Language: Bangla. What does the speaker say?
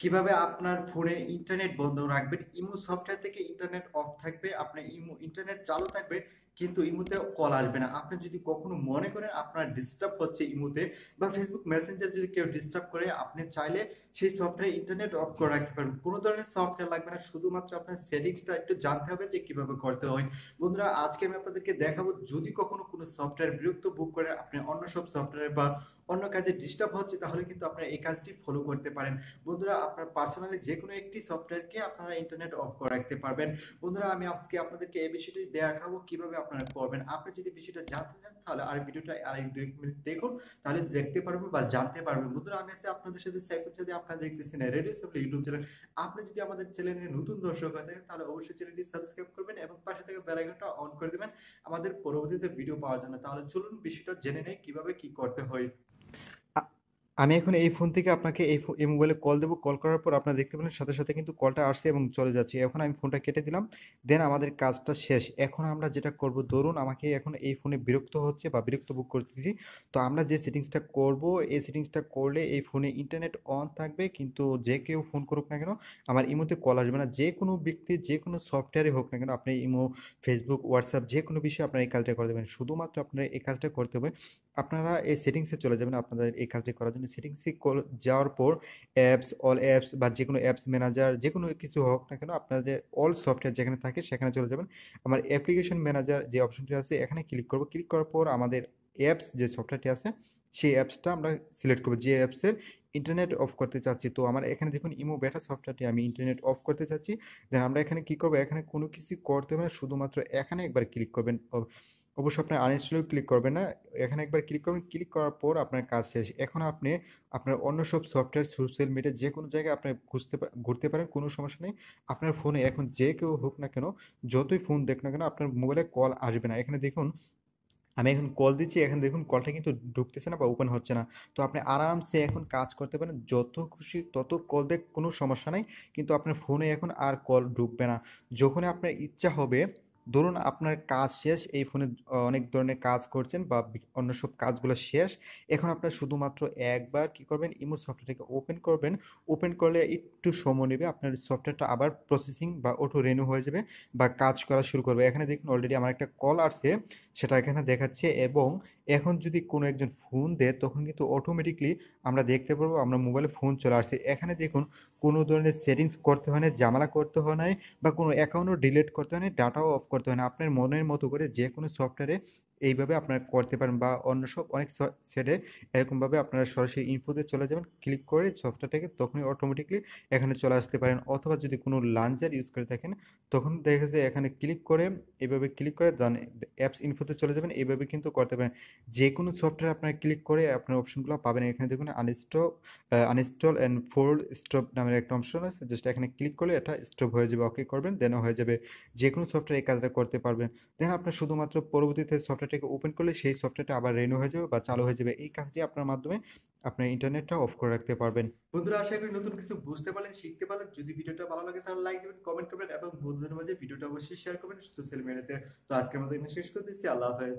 কীভাবে আপনার ফোনে ইন্টারনেট বন্ধ রাখবেন? ইমো সফটওয়্যার থেকে ইন্টারনেট অফ থাকবে, আপনার ইমো ইন্টারনেট চালু থাকবে। কিন্তু ইমোতে কল আসবে না। আপনি যদি কখনো মনে করেন আপনার ডিস্টার্ব হচ্ছে ইমোতে বা ফেসবুক মেসেঞ্জার যদি কেউ ডিস্টার্ব করে, আপনি চাইলে সেই সফটওয়্যার ইন্টারনেট অফ করে রাখতে পারবেন কোনো ধরনের সফটওয়্যার লাগবে না, শুধুমাত্র আপনার সেটিংসটা একটু জানতে হবে যে কীভাবে করতে হয়। বন্ধুরা, আজকে আমি আপনাদেরকে দেখাবো, যদি কখনো কোনো সফটওয়্যার বিরক্ত বুক করে, আপনি অন্য সব সফটওয়্যার বা অন্য কাজে ডিস্টার্ব হচ্ছে, তাহলে কিন্তু আপনারা এই কাজটি ফলো করতে পারেন। বন্ধুরা, আপনার পার্সোনালি যে কোনো একটি সফটওয়্যারকে আপনারা ইন্টারনেট অফ করে রাখতে পারবেন। বন্ধুরা, আমি আজকে আপনাদেরকে এই বিষয়টি দেখাবো, কীভাবে আপনারা করবেন। আপনি যদি বিষয়টা জানতে চান, তাহলে আর ভিডিওটা আর এক দুই মিনিট দেখুন, তাহলে দেখতে পারবেন বা জানতে পারবেন। বন্ধুরা, আমি আছি আপনাদের সাথে সাইফুল যদি আপনারা দেখতেছেন রেডিও সাপ্লাই ইউটিউব চ্যানেল। আপনি যদি আমাদের চ্যানেলে নতুন দর্শক হয়ে থাকেন, তাহলে অবশ্যই চ্যানেলটি সাবস্ক্রাইব করবেন এবং পাশে থেকে বেল আইকনটা অন করে দেবেন। আমাদের পরবর্তীতে ভিডিও পাওয়ার জন্য। তাহলে চলুন বিষয়টা জেনে নেই, কীভাবে কি করতে হয়। আমি এখন এই ফোন থেকে আপনাকে এই এই মোবাইলে কল দেবো। কল করার পর আপনারা দেখতে পেলেন, সাথে সাথে কিন্তু কলটা আসছে এবং চলে যাচ্ছে। এখন আমি ফোনটা কেটে দিলাম। দেন আমাদের কাজটা শেষ। এখন আমরা যেটা করব, ধরুন আমাকে এখন এই ফোনে বিরক্ত হচ্ছে বা বিরক্ত বুক করতেছি। তো আমরা যে সেটিংসটা করব, এই সেটিংসটা করলে এই ফোনে ইন্টারনেট অন থাকবে। কিন্তু যে কেউ ফোন করুক না কেন, আমার ইমোতে কল আসবে না। যে কোনো ব্যক্তি, যে কোনো সফটওয়্যারে হোক না কেন, আপনি ইমো ফেসবুক হোয়াটসঅ্যাপ যে কোনো বিষয়ে আপনারা এই কাজটা করে দেবেন। শুধুমাত্র আপনারা এই কাজটা করতে হবে। আপনারা এই সেটিংসে চলে যাবেন আপনাদের এই কাজটি করার জন্য। সেটিংসে যাওয়ার পর অ্যাপস অল অ্যাপস বা যে কোনো অ্যাপস ম্যানেজার যে কোনো কিছু হোক না কেন আপনাদের অল সফটওয়্যার যেখানে থাকে সেখানে চলে যাবেন। আমার অ্যাপ্লিকেশন ম্যানেজার যে অপশনটি আছে, এখানে ক্লিক করব। ক্লিক করার পর আমাদের অ্যাপস যে সফটওয়্যারটি আছে, সেই অ্যাপসটা আমরা সিলেক্ট করব। যে অ্যাপসের ইন্টারনেট অফ করতে চাচ্ছি, তো আমার এখানে দেখুন ইমো বেটা সফটওয়্যারটি আমি ইন্টারনেট অফ করতে চাচ্ছি। দেন আমরা এখানে কি করব? এখানে কোনো কিছু করতে হবে না, শুধুমাত্র এখানে একবার ক্লিক করবেন। অবশ্যই আপনি আনইনস্টলেও ক্লিক করবেন না। এখানে একবার ক্লিক করবেন ক্লিক করার পর আপনার কাজ শেষ। এখন আপনি আপনার অন্য সব সফটওয়্যার সোশ্যাল মিডিয়া যে কোনো জায়গায় আপনি ঘুরতে ঘুরতে পারেন, কোনো সমস্যা নেই। আপনার ফোনে এখন যে কেউ হোক না কেন, যতই ফোন দেখ না কেন, আপনার মোবাইলে কল আসবে না। এখানে দেখুন, আমি এখন কল দিচ্ছি, এখন দেখুন কলটা কিন্তু ঢুকতেছে না বা ওপেন হচ্ছে না। তো আপনি আরামসে এখন কাজ করতে পারেন, যত খুশি তত কল দেখ, কোনো সমস্যা নাই। কিন্তু আপনার ফোনে এখন আর কল ঢুকবে না। যখন আপনার ইচ্ছা হবে ধরুন আপনার কাজ শেষ, এই ফোনে অনেক ধরনের কাজ করছেন বা অন্য সব কাজগুলো শেষ। এখন আপনার শুধুমাত্র একবার কি করবেন, ইমো সফটওয়্যারটাকে ওপেন করবেন। ওপেন করলে একটু সময় নেবে, আপনার সফটওয়্যারটা আবার প্রসেসিং বা অটো রেনু হয়ে যাবে বা কাজ করা শুরু করবে। এখানে দেখুন অলরেডি আমার একটা কল আসছে, সেটা এখানে দেখাচ্ছে এবং এখন যদি কোনো একজন ফোন দেয়, তখন কিন্তু অটোমেটিকলি আমরা দেখতে পারব, আমরা মোবাইলে ফোন চলে আসছে। এখানে দেখুন, কোনো ধরনের সেটিংস করতে হয় না জামালা করতে হয় না বা কোনো অ্যাকাউন্টও ডিলিট করতে হয় না ডাটাও অফ করতে হয় না আপনার মনের মতো করে যে কোনো সফটওয়্যারে এইভাবে আপনারা করতে পারেন বা অন্য সব অনেক সেটে এরকমভাবে আপনারা সরাসরি ইনফোতে চলে যাবেন ক্লিক করে সফটওয়্যারটাকে তখনই অটোমেটিকলি এখানে চলে আসতে পারেন। অথবা যদি কোনো লাঞ্চার ইউজ করে থাকেন, তখন দেখা যায় এখানে ক্লিক করে এভাবে ক্লিক করে দেন অ্যাপস ইনফোতে চলে যাবেন। এইভাবে কিন্তু করতে পারেন। যে কোনো সফটওয়্যার আপনারা ক্লিক করে আপনার অপশনগুলো পাবেন। এখানে দেখুন unstop uninstall and force stop নামের একটা অপশন আছে। জাস্ট এখানে ক্লিক করলে এটা স্টপ হয়ে যাবে ওকে করবেন দেন হয়ে যাবে। যে কোনো সফটওয়্যার এই কাজটা করতে পারবেন। দেন আপনার শুধুমাত্র পরবর্তীতে সফটওয়্যারটাকে ওপেন করলে সেই সফটওয়্যারটা আবার রেনু হয়ে যাবে বা চালু হয়ে যাবে। এই কাজটি আপনার মাধ্যমে আপনার ইন্টারনেটটা অফ করে রাখতে পারবেন। বন্ধুরা, আশা করি নতুন কিছু বুঝতে পারলেন, শিখতে পারলেন। যদি ভিডিওটা ভালো লাগে তাহলে লাইক দিবেন কমেন্ট করবেন এবং বন্ধুদের মাঝে ভিডিওটা অবশ্যই শেয়ার করবেন সোশ্যাল মিডিয়াতে। তো আজকের মতো শেষ করতেছি। আল্লাহ হাফেজ।